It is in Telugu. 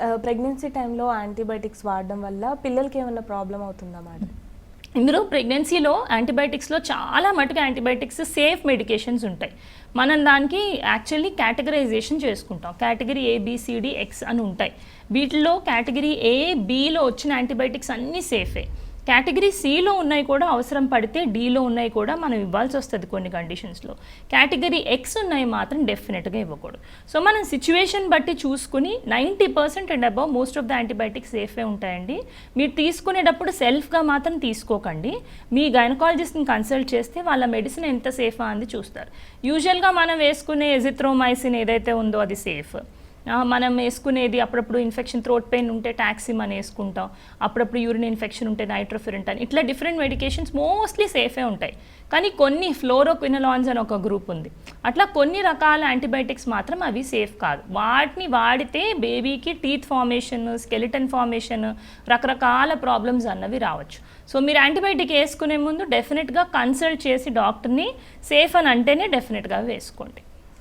ప్రెగ్నెన్సీ టైంలో యాంటీబయాటిక్స్ వాడడం వల్ల పిల్లలకి ఏమైనా ప్రాబ్లం అవుతుందా మేడం ఇందులో ప్రెగ్నెన్సీలో యాంటీబయాటిక్స్లో చాలా మటుకు యాంటీబయాటిక్స్ సేఫ్ మెడికేషన్స్ ఉంటాయి. మనం దానికి యాక్చువల్లీ కేటగరైజేషన్ చేసుకుంటాం. Category A B C D X అని ఉంటాయి. వీటిలో కేటగిరీ ఏ బీలో వచ్చిన యాంటీబయాటిక్స్ అన్నీ సేఫే కేటగిరీ సిలో ఉన్నాయి కూడా అవసరం పడితే డీలో ఉన్నాయి కూడా మనం ఇవ్వాల్సి వస్తుంది కొన్ని కండిషన్స్లో కేటగిరీ ఎక్స్ ఉన్నాయి మాత్రం డెఫినెట్గా ఇవ్వకూడదు. సో మనం సిచ్యువేషన్ బట్టి చూసుకుని ninety percent and above most of the antibiotics సేఫే ఉంటాయండి. మీరు తీసుకునేటప్పుడు సెల్ఫ్గా మాత్రం తీసుకోకండి. మీ గైనకాలజిస్ట్ని కన్సల్ట్ చేస్తే వాళ్ళ మెడిసిన్ ఎంత సేఫా అని చూస్తారు. యూజువల్గా మనం వేసుకునే ఎజిత్రోమైసిన్ ఏదైతే ఉందో అది సేఫ్ మనం వేసుకునేది అప్పుడప్పుడు ఇన్ఫెక్షన్ థ్రోట్ పెయిన్ ఉంటే టాక్సిమ్ అని వేసుకుంటాం. అప్పుడప్పుడు యూరిన్ ఇన్ఫెక్షన్ ఉంటే నైట్రోఫిరెంట్ అని. ఇట్లా డిఫరెంట్ మెడికేషన్స్ మోస్ట్లీ సేఫే ఉంటాయి. కానీ కొన్ని ఫ్లోరోక్వినలాన్స్ అని ఒక గ్రూప్ ఉంది. అట్లా కొన్ని రకాల యాంటీబయాటిక్స్ మాత్రం అవి సేఫ్ కాదు. వాటిని వాడితే బేబీకి టీత్ ఫార్మేషన్ స్కెలిటన్ ఫార్మేషన్ రకరకాల ప్రాబ్లమ్స్ అన్నవి రావచ్చు. సో మీరు యాంటీబయాటిక్ వేసుకునే ముందు డెఫినెట్గా కన్సల్ట్ చేసి డాక్టర్ని సేఫ్ అని అంటేనే డెఫినెట్గా వేసుకోండి.